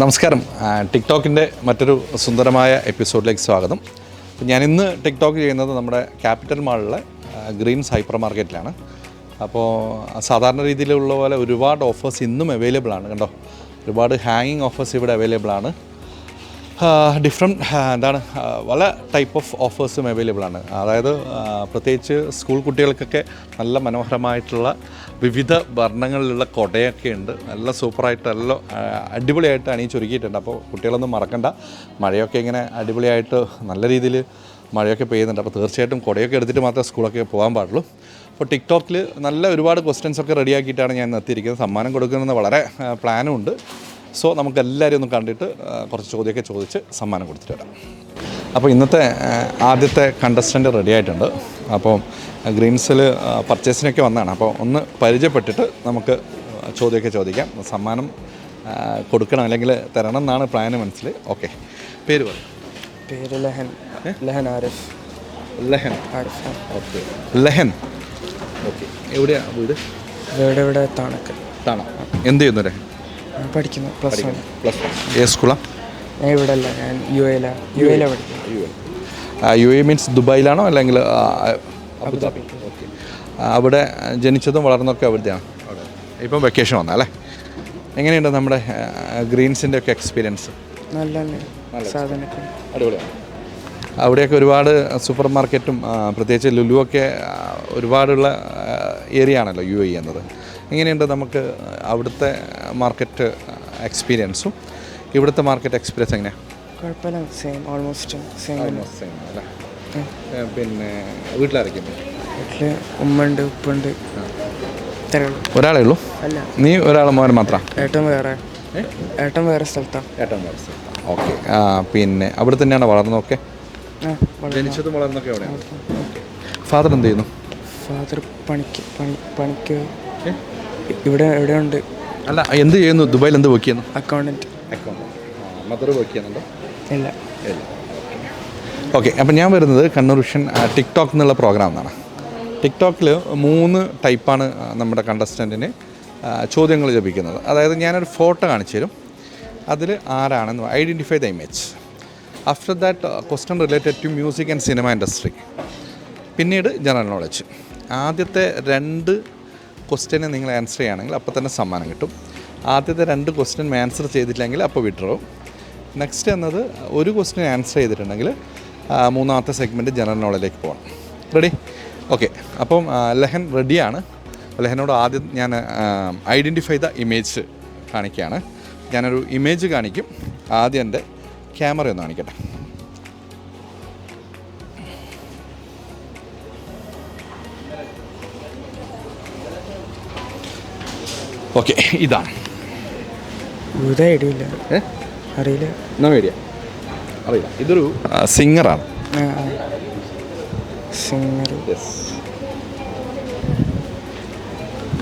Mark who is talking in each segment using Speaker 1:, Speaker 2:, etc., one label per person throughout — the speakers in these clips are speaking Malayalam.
Speaker 1: നമസ്കാരം. ടിക്ടോക്കിന്റെ മറ്റൊരു സുന്ദരമായ എപ്പിസോഡിലേക്ക് സ്വാഗതം. ഞാൻ ഇന്ന് ടിക്ടോക്ക് ചെയ്യുന്നത് നമ്മുടെ ക്യാപിറ്റൽ മാളിലെ ഗ്രീൻ ഗ്രീൻസ് ഹൈപ്പർ മാർക്കറ്റിലാണ് അപ്പോൾ സാധാരണ രീതിയിലുള്ള പോലെ ഒരുപാട് ഓഫേഴ്സ് ഇന്നും അവൈലബിൾ ആണ്. കണ്ടോ? ഒരുപാട് ഹാങ്ങിങ് ഓഫേഴ്സ് ഇവിടെ അവൈലബിൾ ആണ്. ഡിഫറെന്റ് എന്താണ് പല ടൈപ്പ് ഓഫ് ഓഫേഴ്സും അവൈലബിൾ ആണ്. അതായത് പ്രത്യേകിച്ച് സ്കൂൾ കുട്ടികൾക്കൊക്കെ നല്ല മനോഹരമായിട്ടുള്ള വിവിധ വർണങ്ങളിലുള്ള കൊടയൊക്കെ ഉണ്ട്. നല്ല സൂപ്പറായിട്ട് നല്ല അടിപൊളിയായിട്ട് അണിയിച്ചൊരുക്കിയിട്ടുണ്ട് അപ്പോൾ കുട്ടികളൊന്നും മറക്കണ്ട. മഴയൊക്കെ ഇങ്ങനെ അടിപൊളിയായിട്ട് നല്ല രീതിയിൽ മഴയൊക്കെ പെയ്യുന്നുണ്ട്. അപ്പോൾ തീർച്ചയായിട്ടും കുടയൊക്കെ എടുത്തിട്ട് മാത്രമേ സ്കൂളൊക്കെ പോകാൻ പാടുള്ളൂ. അപ്പോൾ ടിക്ടോക്കിൽ നല്ല ഒരുപാട് ക്വസ്റ്റ്യൻസ് ഒക്കെ റെഡിയാക്കിയിട്ടാണ് ഞാൻ നിർത്തിയിരിക്കുന്നത് സമ്മാനം കൊടുക്കുന്നത് വളരെ പ്ലാനും ഉണ്ട്. സോ നമുക്ക് എല്ലാവരും ഒന്ന് കണ്ടിട്ട് കുറച്ച് ചോദ്യമൊക്കെ ചോദിച്ച് സമ്മാനം കൊടുത്തിട്ട് വരാം. അപ്പോൾ ഇന്നത്തെ ആദ്യത്തെ കണ്ടസ്റ്റന്റ് റെഡി ആയിട്ടുണ്ട്. അപ്പോൾ ഗ്രീൻസിൽ പർച്ചേസിനൊക്കെ വന്നതാണ് അപ്പോൾ ഒന്ന് പരിചയപ്പെട്ടിട്ട് നമുക്ക് ചോദ്യമൊക്കെ ചോദിക്കാം. സമ്മാനം കൊടുക്കണം അല്ലെങ്കിൽ തരണം എന്നാണ് പ്ലാന് മനസ്സിൽ. ഓക്കെ. പേര് പറയും.
Speaker 2: പേര് ലഹൻ. ലഹൻ ആരിഫ്.
Speaker 1: ലഹൻ.
Speaker 2: ആരിഫ്.
Speaker 1: ഓക്കെ. ലഹൻ. ഓക്കെ. എവിടെയാണ് വീട്
Speaker 2: വീട് ഇവിടെ താണക്ക്.
Speaker 1: താണ? എന്ത് ചെയ്യുന്നു ലഹൻ?
Speaker 2: പഠിക്കുന്നു. Plus one.
Speaker 1: Plus one. ഏത് സ്കൂളാണ്
Speaker 2: ഞാൻ ഇവിടെ അല്ല ഞാൻ യു എയിലാണ് യു എയിലാണ് പഠിക്കുന്നത്.
Speaker 1: U A. U A means ദുബായിലാണോ അല്ലെങ്കിൽ അബുദാബി? ഓക്കെ അവിടെ ജനിച്ചതും വളർന്നതൊക്കെ അവിടുത്തെയാണ് ഇപ്പം വെക്കേഷൻ വന്നാ അല്ലേ? എങ്ങനെയുണ്ട് നമ്മുടെ ഗ്രീൻസിന്റെ ഒക്കെ എക്സ്പീരിയൻസ്
Speaker 2: നല്ല
Speaker 1: അടിപൊളിയാണ് അവിടെയൊക്കെ ഒരുപാട് സൂപ്പർ മാർക്കറ്റും പ്രത്യേകിച്ച് ലുലു ഒക്കെ ഒരുപാടുള്ള ഏരിയ ആണല്ലോ യു എ എന്നത്. എങ്ങനെയുണ്ട് നമുക്ക് അവിടുത്തെ മാർക്കറ്റ് എക്സ്പീരിയൻസും ഇവിടുത്തെ മാർക്കറ്റ് എക്സ്പീരിയൻസ് എങ്ങനെയാണ്
Speaker 2: കുഴപ്പമില്ല. സെയിം ഓൾമോസ്റ്റ് സെയിം തന്നെ
Speaker 1: അല്ലേ? പിന്നെ വീട്ടിലാരൊക്കെയുണ്ട്?
Speaker 2: വീട്ടിൽ ഉമ്മയുണ്ട് ഉണ്ട് ഉപ്പുണ്ട്
Speaker 1: ഒരാളേ ഉള്ളൂ?
Speaker 2: അല്ല.
Speaker 1: നീ ഒരാൾ മോൻ മാത്രം?
Speaker 2: ഏട്ടൻ വേറെ. ഏട്ടൻ വേറെ സ്ഥലത്താണ്
Speaker 1: ഏട്ടൻ ഓക്കെ. പിന്നെ അവിടെ തന്നെയാണ് വളർന്നതൊക്കെ ജനിച്ചതും വളർന്നൊക്കെ എവിടെയാണ് ഫാദർ എന്ത് ചെയ്യുന്നു?
Speaker 2: ഫാദർ പണിക്ക് പണി പണിക്ക് ഇവിടെ എവിടെയുണ്ട്
Speaker 1: അല്ല എന്ത് ചെയ്യുന്നു? ദുബായിൽ എന്ത് വർക്ക് ചെയ്യുന്നു?
Speaker 2: അക്കൗണ്ടന്റ്
Speaker 1: അക്കൗണ്ട് മദർ വർക്ക് ചെയ്യുന്നുണ്ടോ?
Speaker 2: ഇല്ല.
Speaker 1: ഇല്ല ഓക്കെ അപ്പം ഞാൻ വരുന്നത് കണ്ണൂർ വിഷൻ ടിക്ടോക്ക് എന്നുള്ള പ്രോഗ്രാം എന്നാണ് ടിക്ടോക്കിൽ മൂന്ന് ടൈപ്പാണ് നമ്മുടെ കണ്ടസ്റ്റന്റിന് ചോദ്യങ്ങൾ ലഭിക്കുന്നത്. അതായത് ഞാനൊരു ഫോട്ടോ കാണിച്ചു തരും. അതിൽ ആരാണെന്ന് identify the image after that question related to music and cinema industry പിന്നീട് ജനറൽ നോളജ് ആദ്യത്തെ രണ്ട് ക്വസ്റ്റ്യന് നിങ്ങൾ ആൻസർ ചെയ്യുകയാണെങ്കിൽ അപ്പോൾ തന്നെ സമ്മാനം കിട്ടും. ആദ്യത്തെ രണ്ട് ക്വസ്റ്റ്യൻ ആൻസർ ചെയ്തിട്ടില്ലെങ്കിൽ അപ്പോൾ വിഡ്രോവും നെക്സ്റ്റ് എന്നത് ഒരു ക്വസ്റ്റിന് ആൻസർ ചെയ്തിട്ടുണ്ടെങ്കിൽ മൂന്നാമത്തെ സെഗ്മെന്റ് ജനറൽ നോളജിലേക്ക് പോകണം റെഡി ഓക്കെ അപ്പം ലെഹൻ റെഡിയാണ് ലഹനോട് ആദ്യം ഞാൻ ഐഡന്റിഫൈ ദ ഇമേജ് കാണിക്കുകയാണ്. ഞാനൊരു ഇമേജ് കാണിക്കും. ആദ്യം എന്റെ ക്യാമറ ഒന്ന് കാണിക്കട്ടെ. ഓക്കെ ഇതാണ്.
Speaker 2: ഇത് ഐഡിയ ഇല്ല. അറിയില്ല.
Speaker 1: എന്നാ അറിയില്ല. ഇതൊരു സിംഗറാണ്.
Speaker 2: സിംഗർ.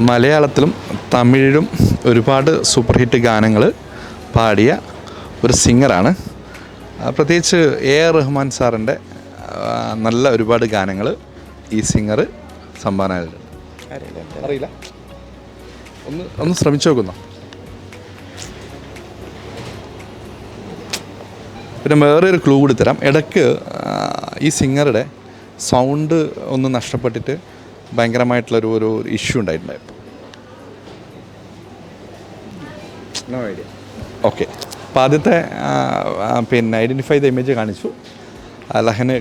Speaker 1: മലയാളത്തിലും തമിഴിലും ഒരുപാട് സൂപ്പർ ഹിറ്റ് ഗാനങ്ങൾ പാടിയ ഒരു സിംഗറാണ്. പ്രത്യേകിച്ച് എ ആർ റഹ്മാൻ സാറിന്റെ നല്ല ഒരുപാട് ഗാനങ്ങൾ ഈ സിംഗർ സംഭാവന
Speaker 2: അറിയില്ല.
Speaker 1: ഒന്ന് ഒന്ന് ശ്രമിച്ചു നോക്കുന്നോ. പിന്നെ വേറെ ഒരു ക്ലൂ കൂടി തരാം. ഇടയ്ക്ക് ഈ സിംഗറുടെ സൗണ്ട് ഒന്ന് നഷ്ടപ്പെട്ടിട്ട് ഭയങ്കരമായിട്ടുള്ളൊരു ഒരു ഇഷ്യൂ ഉണ്ടായിട്ടുണ്ടായിരുന്നു. നോ ഐഡിയ ഓക്കെ അപ്പോൾ ആദ്യത്തെ പിന്നെ ഐഡന്റിഫൈ ദ ഇമേജ് കാണിച്ചു. ലഹന്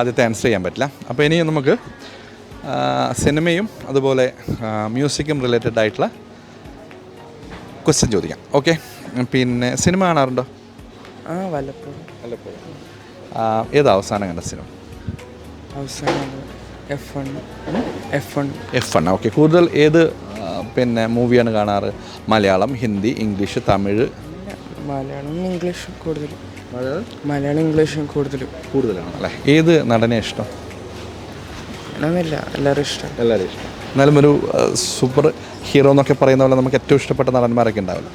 Speaker 1: ആദ്യത്തെ ആൻസർ ചെയ്യാൻ പറ്റില്ല. അപ്പോൾ ഇനി നമുക്ക് സിനിമയും അതുപോലെ മ്യൂസിക്കും റിലേറ്റഡ് ആയിട്ടുള്ള ക്വസ്റ്റ്യൻ ചോദിക്കാം. ഓക്കെ പിന്നെ സിനിമ കാണാറുണ്ടോ?
Speaker 2: ആ വല്ലപ്പോഴും.
Speaker 1: ആ, ഏതാ അവസാനം കണ്ട സിനിമ?
Speaker 2: അവസാനം F one F one
Speaker 1: F okay കൂടുതൽ ഏത് പിന്നെ മൂവിയാണ് കാണാറ്? മലയാളം ഹിന്ദി ഇംഗ്ലീഷ് തമിഴ്?
Speaker 2: മലയാളം ഇംഗ്ലീഷും കൂടുതൽ മലയാളം? ഇംഗ്ലീഷും കൂടുതലും.
Speaker 1: കൂടുതലാണ് അല്ലേ? ഏത് നടനെ ഇഷ്ടം?
Speaker 2: അങ്ങനെയൊന്നുമില്ല എല്ലാവരും ഇഷ്ടം.
Speaker 1: എല്ലാവരും ഇഷ്ടം. എന്നാലും ഒരു സൂപ്പർ ഹീറോ എന്നൊക്കെ പറയുന്ന പോലെ നമുക്ക് ഏറ്റവും ഇഷ്ടപ്പെട്ട നടന്മാരൊക്കെ ഉണ്ടാവില്ല.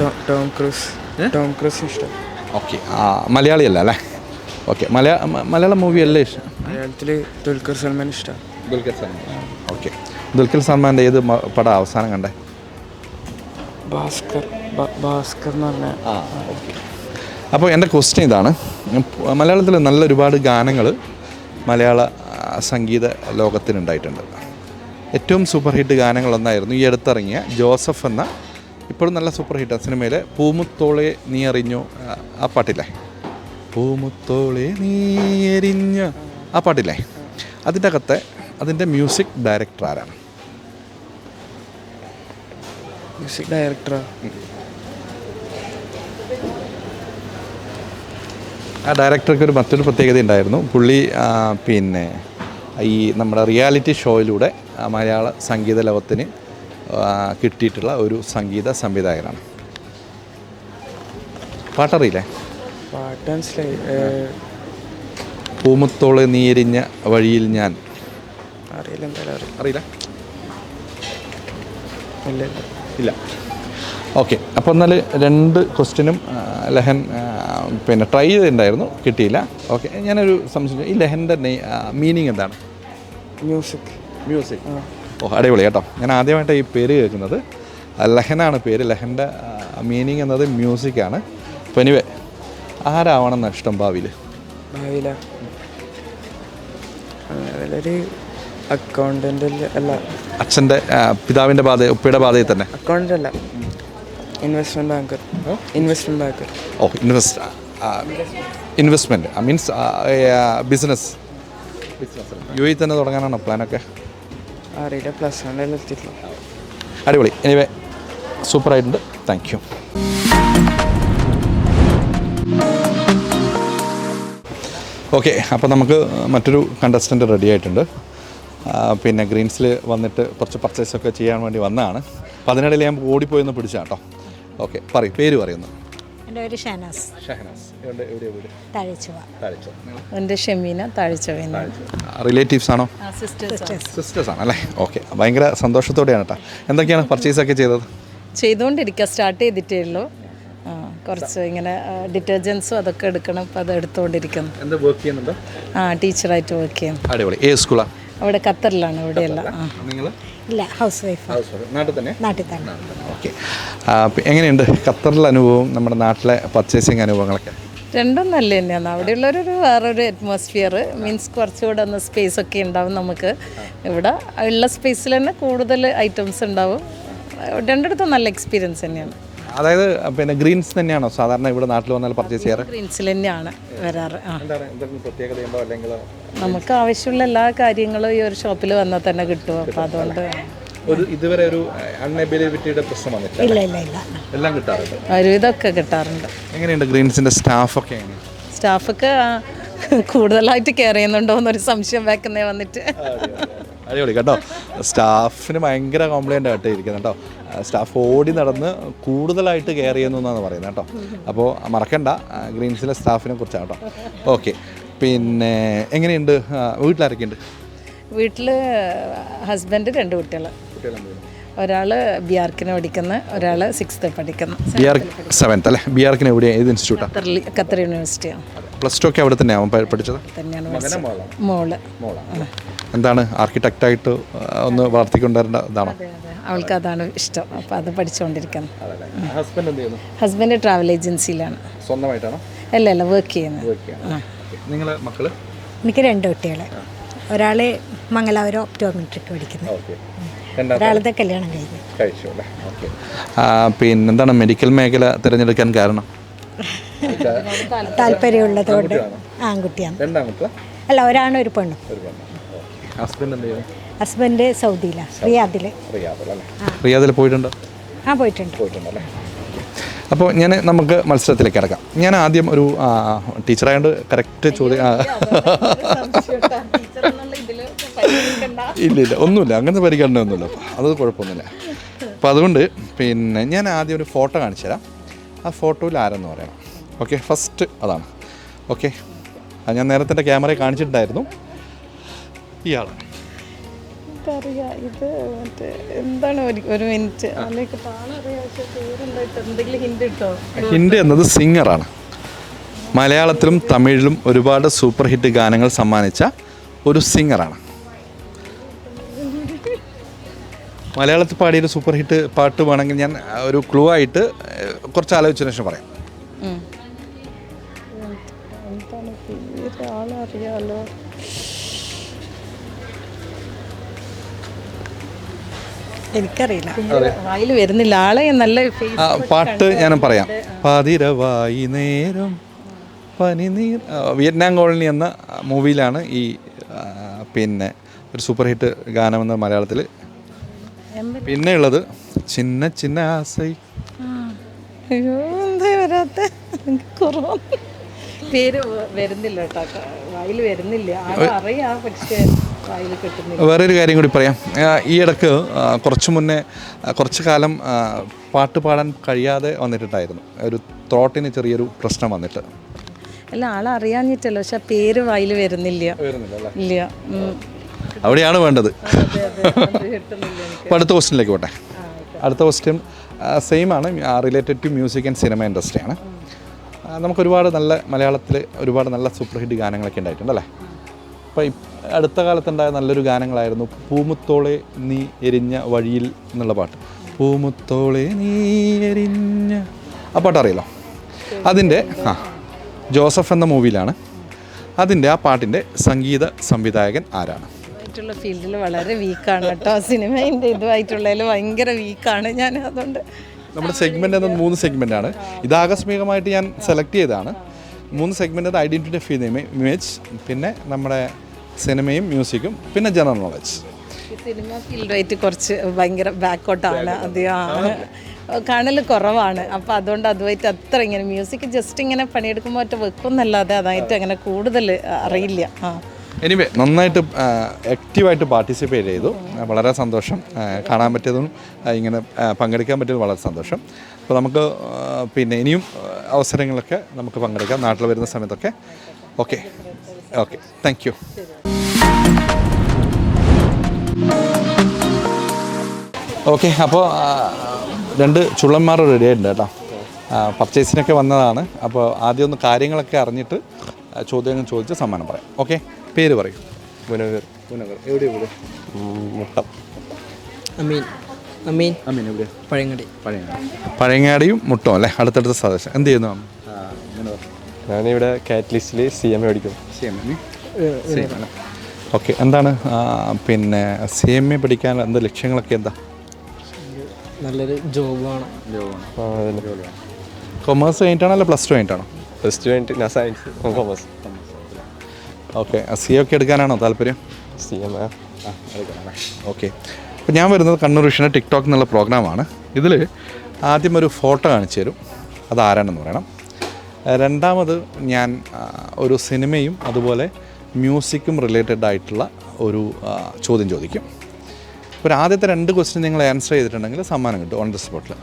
Speaker 2: Tom- Cruise. ടോം ക്രൂസ് ഇഷ്ടം.
Speaker 1: ഓക്കെ. മലയാളിയല്ല അല്ലേ? ഓക്കെ. മലയാ മലയാളം മൂവി അല്ലേ ഇഷ്ടം?
Speaker 2: മലയാളത്തിൽ ദുൽഖർ സൽമാൻ ഇഷ്ടം.
Speaker 1: ദുൽഖർ സൽമാൻ. ഓക്കെ. ദുൽഖർ സൽമാന്റെ ഏത് പടം അവസാനം കണ്ടേ?
Speaker 2: ഭാസ്കർ ഭാസ്കർ എന്ന് പറഞ്ഞ
Speaker 1: ആ ഓക്കെ. അപ്പോൾ എന്റെ ക്വസ്റ്റ്യൻ ഇതാണ്. മലയാളത്തിൽ നല്ല ഒരുപാട് ഗാനങ്ങൾ മലയാള സംഗീത ലോകത്തിനുണ്ടായിട്ടുണ്ട്. ഏറ്റവും സൂപ്പർ ഹിറ്റ് ഗാനങ്ങളൊന്നായിരുന്നു ഈ അടുത്തിറങ്ങിയ ജോസഫ് എന്ന ഇപ്പോഴും നല്ല സൂപ്പർ ഹിറ്റ് സിനിമയിലെ പൂമുത്തോളെ നീ അറിഞ്ഞോ ആ, പാട്ടില്ലേ? പൂമുത്തോളെ നീ എരിഞ്ഞോ ആ പാട്ടില്ലേ? അതിന്റെ അകത്തെ അതിന്റെ മ്യൂസിക് ഡയറക്ടർ ആരാണ്?
Speaker 2: മ്യൂസിക് ഡയറക്ടർ
Speaker 1: ആ ഡയറക്ടർക്ക് ഒരു മറ്റൊരു പ്രത്യേകത ഉണ്ടായിരുന്നു. പുള്ളി പിന്നെ ഈ നമ്മുടെ റിയാലിറ്റി ഷോയിലൂടെ മലയാള സംഗീത ലോകത്തിന് കിട്ടിയിട്ടുള്ള ഒരു സംഗീത സംവിധായകനാണ്. പാട്ടറിയില്ലേ? പൂമുത്തോൾ നീരിഞ്ഞ വഴിയിൽ ഞാൻ.
Speaker 2: അറിയില്ല ഇല്ല
Speaker 1: ഓക്കെ അപ്പോൾ എന്നാൽ രണ്ട് ക്വസ്റ്റ്യനും ലഹൻ പിന്നെ ട്രൈ ചെയ്തിട്ടുണ്ടായിരുന്നു കിട്ടിയില്ല. ഓക്കെ ഞാനൊരു സംശയം ഈ ലഹന്റെ മീനിങ് എന്താണ്?
Speaker 2: മ്യൂസിക്
Speaker 1: മ്യൂസിക് ഓ അടിപൊളി കേട്ടോ. ഞാൻ ആദ്യമായിട്ട് ഈ പേര് കേൾക്കുന്നത്. ലഹനാണ് പേര്. ലഹന്റെ മീനിങ് എന്നത് മ്യൂസിക്കാണ് അപ്പോൾ എനിവേ ആരാവണം ഇഷ്ടം ഭാവിയിൽ?
Speaker 2: ഭാവിയില? അതിലൊരു അക്കൗണ്ടന്റ് അല്ല
Speaker 1: അച്ഛന്റെ പിതാവിന്റെ പാത ഉപ്പയുടെ പാതയിൽ തന്നെ?
Speaker 2: അക്കൗണ്ടന്റ് അല്ല. Investment banker investment banker
Speaker 1: oh invest investment means business U A തന്നെ തുടങ്ങാനാണോ പ്ലാനൊക്കെ
Speaker 2: അറിയില്ല. പ്ലസ്
Speaker 1: അടിപൊളി. എനിവേ സൂപ്പറായിട്ടുണ്ട് താങ്ക് യു ഓക്കെ അപ്പോൾ നമുക്ക് മറ്റൊരു കണ്ടസ്റ്റന്റ് റെഡി ആയിട്ടുണ്ട്. പിന്നെ ഗ്രീൻസിൽ വന്നിട്ട് കുറച്ച് പർച്ചേസൊക്കെ ചെയ്യാൻ വേണ്ടി വന്നതാണ്. അപ്പോൾ അതിനിടയിൽ ഞാൻ ഓടിപ്പോയെന്ന് പിടിച്ചാട്ടോ ഓക്കെ പറയും പേര് പറയുന്നു.
Speaker 3: എന്റെ പേര്
Speaker 1: ഷഹനാസ്. ഷഹനാസ്.
Speaker 3: തഴച്ചുവ.
Speaker 1: താഴ്ച
Speaker 3: എന്റെ ഷെമീന തഴച്ചുവ.
Speaker 1: റിലേറ്റീവ്സ് ആണോ? സിസ്റ്റേഴ്സ് ആണ്. അല്ലേ? ഓക്കെ ഭയങ്കര സന്തോഷത്തോടെയാണ് കേട്ടോ എന്തൊക്കെയാണ് പർച്ചേസ് ഒക്കെ ചെയ്തത്?
Speaker 3: ചെയ്തുകൊണ്ടിരിക്കുക സ്റ്റാർട്ട് ചെയ്തിട്ടേ ഉള്ളൂ. കുറച്ച് ഇങ്ങനെ ഡിറ്റർജൻസും അതൊക്കെ എടുക്കണം. അപ്പോൾ അത് എടുത്തുകൊണ്ടിരിക്കുന്നു.
Speaker 1: എന്താ വർക്ക് ചെയ്യുന്നുണ്ടോ?
Speaker 3: ആ ടീച്ചറായിട്ട് വർക്ക് ചെയ്യുന്നു.
Speaker 1: അടിപൊളി. ഏത് സ്കൂളാണ്
Speaker 3: അവിടെ ഖത്തറിലാണ് ഇവിടെയല്ല.
Speaker 1: നിങ്ങൾ
Speaker 3: ഇല്ല ഹൗസ് വൈഫ്
Speaker 1: നാട്ടിൽ തന്നെ?
Speaker 3: നാട്ടിൽ തന്നെ.
Speaker 1: ഓക്കെ എങ്ങനെയുണ്ട് ഖത്തറിലെ അനുഭവം നമ്മുടെ നാട്ടിലെ പർച്ചേസിങ് അനുഭവങ്ങളൊക്കെ?
Speaker 3: രണ്ടും നല്ല തന്നെയാണ്. അവിടെയുള്ളൊരു വേറൊരു അറ്റ്മോസ്ഫിയർ മീൻസ് കുറച്ചുകൂടെ ഒന്ന് സ്പേസ് ഒക്കെ ഉണ്ടാവും നമുക്ക്. ഇവിടെ ഉള്ള സ്പേസിൽ തന്നെ കൂടുതൽ ഐറ്റംസ് ഉണ്ടാവും. രണ്ടിടത്തും നല്ല എക്സ്പീരിയൻസ് തന്നെയാണ്.
Speaker 1: അതായത് പിന്നെ ഗ്രീൻസ് തന്നെയാണോ? സാധാരണ ഇവിടെ നാട്ടിൽ വന്നാൽ പർച്ചേസ് ചെയ്യാറ്?
Speaker 3: ഗ്രീൻസിൽ തന്നെയാണ് വരാറ്. ആ.
Speaker 1: എന്താണ് എന്തെങ്കിലും പ്രത്യേകതയുണ്ടോ അല്ലെങ്കിൽ
Speaker 3: നമുക്ക് ആവശ്യമുള്ള എല്ലാ കാര്യങ്ങളും ഈ ഒരു ഷോപ്പിൽ വന്നാൽ തന്നെ കിട്ടും. അപ്പോൾ അതുകൊണ്ട്
Speaker 1: ഒരു ഇതുവരെ ഒരു അൺഎബിലിറ്റിയുടെ പ്രശ്നം വന്നിട്ടില്ല.
Speaker 3: ഇല്ല ഇല്ല ഇല്ല.
Speaker 1: എല്ലാം കിട്ടാറുണ്ട്.
Speaker 3: ഒരുവിധമൊക്കെ കിട്ടാറുണ്ട്.
Speaker 1: എങ്ങനെയുണ്ട് ഗ്രീൻസിന്റെ സ്റ്റാഫൊക്കെ എങ്ങനെയാണ്
Speaker 3: സ്റ്റാഫൊക്കെ കൂടുതലായിട്ട് കെയർ ചെയ്യുന്നുണ്ടോ എന്നൊരു സംശയം വെക്കുന്നേ വന്നിട്ട്.
Speaker 1: അടിപൊളി കേട്ടോ. സ്റ്റാഫിന് ഭയങ്കര കംപ്ലൈന്റ് ആയിട്ട് ഇരിക്കുന്നത് കേട്ടോ. സ്റ്റാഫ് ഓടി നടന്ന് കൂടുതലായിട്ട് കെയർ ചെയ്യുന്നു എന്നാണ് പറയുന്നത് കേട്ടോ. അപ്പോൾ മറക്കണ്ട ഗ്രീൻസിലെ സ്റ്റാഫിനെ കുറിച്ചാണ് കേട്ടോ. ഓക്കെ പിന്നെ എങ്ങനെയുണ്ട്? വീട്ടിലാരൊക്കെയുണ്ട്?
Speaker 3: വീട്ടിൽ ഹസ്ബൻഡ് രണ്ട് കുട്ടികൾ ഒരാൾ ബി പഠിക്കുന്ന ഒരാൾ ഒരാൾ സിക്സ്ത്ത് പഠിക്കുന്നു.
Speaker 1: സെവൻത്ത് അല്ലേ? ബിആർക്കിന് എവിടെയാണ് ഏത് ഇൻസ്റ്റിറ്റ്യൂട്ടാണ്
Speaker 3: ഖത്തർ യൂണിവേഴ്സിറ്റിയാണ്
Speaker 1: പ്ലസ് ടു ഒക്കെ അവിടെ തന്നെയാണ് പഠിച്ചത്.
Speaker 3: മോൾ?
Speaker 1: എന്താണ് ആർക്കിടെക്റ്റായിട്ട് ഒന്ന് വളർത്തിക്കൊണ്ടുവരേണ്ട ഇതാണോ?
Speaker 3: അതെ അതെ. അവൾക്ക് അതാണ് ഇഷ്ടം. അപ്പോൾ അത് പഠിച്ചുകൊണ്ടിരിക്കുന്നത്
Speaker 1: ഹസ്ബൻഡ് എന്ത് ചെയ്യുന്നു?
Speaker 3: ഹസ്ബൻഡ് ട്രാവൽ ഏജൻസിയിലാണ്
Speaker 1: സ്വന്തമായിട്ടാണോ?
Speaker 3: അല്ല അല്ല വർക്ക് ചെയ്യുന്നത്
Speaker 1: മക്കൾ?
Speaker 4: എനിക്ക് രണ്ട് കുട്ടികളെ. ഒരാൾ മംഗലാപുരം ഒപ്റ്റോമെട്രിക്ക് പഠിക്കുന്നു.
Speaker 1: ഓക്കെ രണ്ടാമത്തെ
Speaker 4: ഒരാളത്തെ കല്യാണം കഴിഞ്ഞു.
Speaker 1: ഓക്കെ പിന്നെന്താണ് മെഡിക്കൽ മേഖല തിരഞ്ഞെടുക്കാൻ കാരണം?
Speaker 4: താല്പര്യമുള്ളതുകൊണ്ട് ആൺകുട്ടിയാണ്?
Speaker 1: രണ്ടാമത്തെ
Speaker 4: അല്ല ഒരാണ് ഒരു പെണ്ണും.
Speaker 1: ഒരു പെണ്ണ്. ഹസ്ബൻഡ്
Speaker 4: സൗദിയിലാണ് റിയാദിൽ
Speaker 1: റിയാദിൽ പോയിട്ടുണ്ടോ?
Speaker 4: ആ പോയിട്ടുണ്ട്.
Speaker 1: പോയിട്ടുണ്ടല്ലേ? അപ്പോൾ ഞാൻ നമുക്ക് മത്സരത്തിലേക്ക് കിടക്കാം ഞാൻ ആദ്യം ഒരു ടീച്ചറായതുകൊണ്ട് കറക്റ്റ് ചോദ്യം. ഇല്ല ഇല്ല ഒന്നുമില്ല. അങ്ങനത്തെ പരിഗണന ഒന്നുമില്ല. അത് കുഴപ്പമൊന്നുമില്ല. അപ്പോൾ അതുകൊണ്ട് പിന്നെ ഞാൻ ആദ്യം ഒരു ഫോട്ടോ കാണിച്ചു തരാം ആ ഫോട്ടോയിൽ ആരെന്ന് പറയണം? ഓക്കെ ഫസ്റ്റ് അതാണ്. ഓക്കെ അത് ഞാൻ നേരത്തെ എന്റെ ക്യാമറയിൽ കാണിച്ചിട്ടുണ്ടായിരുന്നു.
Speaker 3: ഇത് മറ്റേ എന്താണ് ഒരു മിനിറ്റ്?
Speaker 1: എന്നത് സിംഗറാണ്. മലയാളത്തിലും തമിഴിലും ഒരുപാട് സൂപ്പർ ഹിറ്റ് ഗാനങ്ങൾ സമ്മാനിച്ച ഒരു സിംഗറാണ്. മലയാളത്തിൽ പാടിയൊരു സൂപ്പർ ഹിറ്റ് പാട്ട് വേണമെങ്കിൽ ഞാൻ ഒരു ക്ലൂ ആയിട്ട് കുറച്ച് ആലോചിച്ചതിന് ശേഷം പറയാം.
Speaker 3: പേര് ആളറിയാലോ
Speaker 4: എനിക്കറിയില്ല
Speaker 3: വായിൽ വരുന്നില്ല. ആളെ നല്ല
Speaker 1: പാട്ട് ഞാൻ പറയാം. പതിരവായി നേരം പനിനീർ വിയറ്റ്നാം കോളനി എന്ന മൂവിയിലാണ് ഈ പിന്നെ ഒരു സൂപ്പർ ഹിറ്റ് ഗാനം എന്ന മലയാളത്തിൽ പിന്നെ ഉള്ളത് ചിന്ന ചിന്ന ആസൈ.
Speaker 3: പേര് വരുന്നില്ല കേട്ടോ. വായിൽ വരുന്നില്ല. അറിയാം പക്ഷേ
Speaker 1: വേറൊരു കാര്യം കൂടി പറയാം. ഈ ഇടയ്ക്ക് കുറച്ച് മുന്നേ കുറച്ച് കാലം പാട്ട് പാടാൻ കഴിയാതെ വന്നിട്ടുണ്ടായിരുന്നു. ഒരു ത്രോട്ടിന് ചെറിയൊരു പ്രശ്നം വന്നിട്ട്.
Speaker 3: അല്ല ആളറിയാഞ്ഞിട്ടല്ലോ പക്ഷെ പേര് വായിൽ വരുന്നില്ല. ഇല്ല.
Speaker 1: അവിടെയാണ് വേണ്ടത്. അപ്പോൾ അടുത്ത ക്വസ്റ്റ്യനിലേക്ക് പോട്ടെ. അടുത്ത ക്വസ്റ്റ്യൻ സെയിം ആണ് related to music and cinema ഇൻഡസ്ട്രിയാണ് നമുക്ക് ഒരുപാട് നല്ല മലയാളത്തിൽ ഒരുപാട് നല്ല സൂപ്പർ ഹിറ്റ് ഗാനങ്ങളൊക്കെ ഉണ്ടായിട്ടുണ്ട് അല്ലേ? അപ്പോൾ അടുത്ത കാലത്തുണ്ടായ നല്ലൊരു ഗാനങ്ങളായിരുന്നു പൂമുത്തോളെ നീ എരിഞ്ഞ വഴിയിൽ എന്നുള്ള പാട്ട്. പൂമുത്തോളെ നീ എരിഞ്ഞ ആ പാട്ട് അറിയാലോ അതിന്റെ ആ ജോസഫ് എന്ന മൂവിയിലാണ്. അതിന്റെ ആ പാട്ടിന്റെ സംഗീത സംവിധായകൻ ആരാണ്?
Speaker 3: ഫീൽഡിൽ വളരെ വീക്കാണ് കേട്ടോ. സിനിമേന്റെ ഇതുമായിട്ടുള്ളതിൽ ഭയങ്കര വീക്കാണ് ഞാൻ അതുകൊണ്ട്.
Speaker 1: നമ്മുടെ സെഗ്മെന്റ് എന്നത് മൂന്ന് സെഗ്മെന്റ് ആണ്. ഇത് ആകസ്മികമായിട്ട് ഞാൻ സെലക്ട് ചെയ്തതാണ്. മൂന്ന് സെഗ്മെന്റ് ഐഡന്റിറ്റി ഓഫ് ഇമേജ് പിന്നെ നമ്മുടെ സിനിമയും മ്യൂസിക്കും പിന്നെ ജനറൽ നോളജ്
Speaker 3: സിനിമ റേറ്റ് കുറച്ച് ഭയങ്കര ബാക്കോട്ടാണ് അത് ആ കാണൽ കുറവാണ്. അപ്പോൾ അതുകൊണ്ട് അതുമായിട്ട് അത്ര ഇങ്ങനെ മ്യൂസിക് ജസ്റ്റ് ഇങ്ങനെ പണിയെടുക്കുമ്പോൾ ഒറ്റ വെക്കുമെന്നല്ലാതെ അതായിട്ട് അങ്ങനെ കൂടുതൽ അറിയില്ല. ആ.
Speaker 1: എനിവേ നന്നായിട്ട് ആക്റ്റീവായിട്ട് പാർട്ടിസിപ്പേറ്റ് ചെയ്തു. വളരെ സന്തോഷം. കാണാൻ പറ്റിയതും ഇങ്ങനെ പങ്കെടുക്കാൻ പറ്റിയതും വളരെ സന്തോഷം. അപ്പോൾ നമുക്ക് പിന്നെ ഇനിയും അവസരങ്ങളൊക്കെ നമുക്ക് പങ്കെടുക്കാം. നാട്ടിൽ വരുന്ന സമയത്തൊക്കെ. Okay okay thank you okay അപ്പോൾ രണ്ട് ചുള്ളന്മാർ റെഡി ആയിട്ടുണ്ട് കേട്ടോ. പർച്ചേസിനൊക്കെ വന്നതാണ്. അപ്പോൾ ആദ്യം ഒന്ന് കാര്യങ്ങളൊക്കെ അറിഞ്ഞിട്ട് ചോദ്യങ്ങൾ ചോദിച്ച് സമ്മാനം പറയാം. ഓക്കെ പേര് പറയും.
Speaker 5: മുനവർ.
Speaker 1: പുനഗർ എവിടെ ഇവിടെ
Speaker 5: മുട്ടം.
Speaker 2: അമീൻ. അമീൻ.
Speaker 1: അമീൻ എവിടെ
Speaker 2: പഴയങ്ങടി.
Speaker 1: പഴയങ്ങാടി. പഴയങ്ങാടിയും മുട്ടോ അല്ലേ? അടുത്തടുത്ത സദസ്യം എന്ത് ചെയ്യുന്നു?
Speaker 5: ഞാനിവിടെ കാറ്റലിസ്റ്റിൽ സി എം എ പഠിക്കും സി എം എ
Speaker 1: ഓക്കെ എന്താണ്? പിന്നെ സി എം എ പഠിക്കാൻ എന്ത് ലക്ഷ്യങ്ങളൊക്കെ എന്താ?
Speaker 2: നല്ലൊരു ജോബാണ്
Speaker 5: ജോബാണ്
Speaker 1: കൊമേഴ്സ് കഴിഞ്ഞിട്ടാണോ അല്ല പ്ലസ് ടു കഴിഞ്ഞിട്ടാണോ
Speaker 5: പ്ലസ് ടു കഴിഞ്ഞിട്ട് ഞാൻ സയൻസ് കോമേഴ്സ്
Speaker 1: ഓക്കെ. സി ഒക്കെ എടുക്കാനാണോ താല്പര്യം?
Speaker 5: C M
Speaker 1: okay. അപ്പോൾ ഞാൻ വരുന്നത് കണ്ണൂർ വിഷന് ടിക്ടോക്ക് എന്നുള്ള പ്രോഗ്രാമാണ്. ഇതിൽ ആദ്യം ഒരു ഫോട്ടോ കാണിച്ചു തരും. അത് ആരാണെന്ന് പറയണം. രണ്ടാമത് ഞാൻ ഒരു സിനിമയും അതുപോലെ മ്യൂസിക്കും റിലേറ്റഡ് ആയിട്ടുള്ള ഒരു ചോദ്യം ചോദിക്കും. അപ്പോൾ ആദ്യത്തെ രണ്ട് ക്വസ്റ്റ്യൻ നിങ്ങൾ ആൻസർ ചെയ്തിട്ടുണ്ടെങ്കിൽ സമ്മാനം കിട്ടും ഓൺ ദ സ്പോട്ടിൽ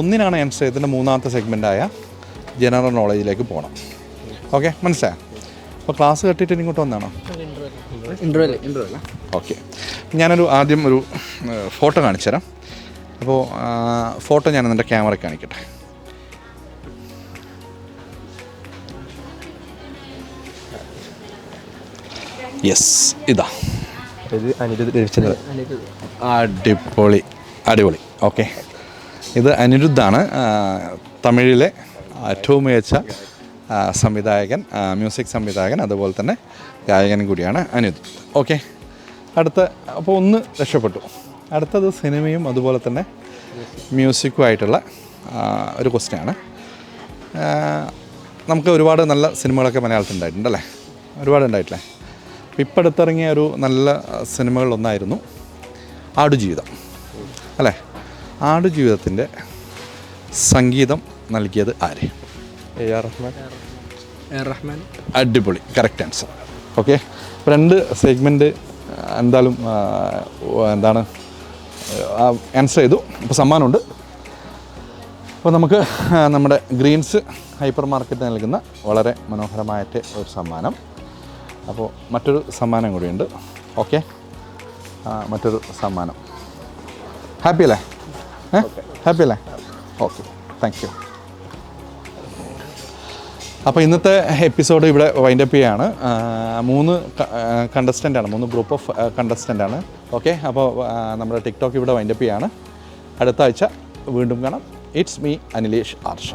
Speaker 1: ഒന്നിനാണ് ആൻസർ ചെയ്തതിന്റെ മൂന്നാമത്തെ സെഗ്മെന്റായ ജനറൽ നോളേജിലേക്ക് പോകണം ഓക്കെ മനസ്സിലായോ? അപ്പോൾ ക്ലാസ് കട്ടിട്ട് ഇങ്ങോട്ട് വന്നാണോ?
Speaker 2: Interval
Speaker 1: okay. ഞാനൊരു ആദ്യം ഒരു ഫോട്ടോ കാണിച്ചു തരാം അപ്പോൾ ഫോട്ടോ ഞാൻ എന്റെ ക്യാമറ കാണിക്കട്ടെ. യെസ് ഇതാ.
Speaker 5: ഇത് അനിരുദ്ധ രവിചന്ദ്രൻ
Speaker 1: അടിപൊളി അടിപൊളി. ഓക്കെ. ഇത് അനിരുദ്ധാണ് തമിഴിലെ ഏറ്റവും മികച്ച സംവിധായകൻ മ്യൂസിക് സംവിധായകൻ അതുപോലെ തന്നെ ഗായകൻ കൂടിയാണ് അനിരുദ്ധ്. ഓക്കെ അടുത്ത അപ്പോൾ ഒന്ന് രക്ഷപ്പെട്ടു. അടുത്തത് സിനിമയും അതുപോലെ തന്നെ മ്യൂസിക്കും ആയിട്ടുള്ള ഒരു ക്വസ്റ്റ്യനാണ് നമുക്ക് ഒരുപാട് നല്ല സിനിമകളൊക്കെ മലയാളത്തിൽ ഉണ്ടായിട്ടുണ്ട് അല്ലേ? ഒരുപാട് ഉണ്ടായിട്ടില്ലേ? ഇപ്പം അടുത്തിറങ്ങിയ ഒരു നല്ല സിനിമകളിലൊന്നായിരുന്നു ആടുജീവിതം. അല്ലേ? ആടുജീവിതത്തിന്റെ സംഗീതം നൽകിയത് ആര്?
Speaker 5: A R Rahman.
Speaker 2: റഹ്മാൻ.
Speaker 1: അടിപൊളി കറക്റ്റ് ആൻസർ ഓക്കെ. രണ്ട് സെഗ്മെന്റ് എന്തായാലും ആ, എന്താണ് ആൻസർ ചെയ്തു. അപ്പോൾ സമ്മാനമുണ്ട്. അപ്പോൾ നമുക്ക് നമ്മുടെ ഗ്രീൻസ് ഹൈപ്പർ മാർക്കറ്റ് നൽകുന്ന വളരെ മനോഹരമായിട്ട് ഒരു സമ്മാനം. അപ്പോൾ മറ്റൊരു സമ്മാനം കൂടിയുണ്ട്. ഓക്കെ. മറ്റൊരു സമ്മാനം. ഹാപ്പി അല്ലേ? ഏ? ഹാപ്പി അല്ലേ? ഓക്കെ താങ്ക് യു അപ്പോൾ ഇന്നത്തെ എപ്പിസോഡ് ഇവിടെ വൈൻഡപ്പ് ചെയ്യാണ്. ആ, മൂന്ന് കണ്ടസ്റ്റന്റാണ് മൂന്ന് ഗ്രൂപ്പ് ഓഫ് കണ്ടസ്റ്റന്റാണ് ഓക്കെ അപ്പോൾ നമ്മുടെ ടിക്ടോക്ക് ഇവിടെ വൈൻഡപ്പ് ചെയ്യാണ്. അടുത്ത ആഴ്ച വീണ്ടും കാണാം. It's me Anilesh Arsha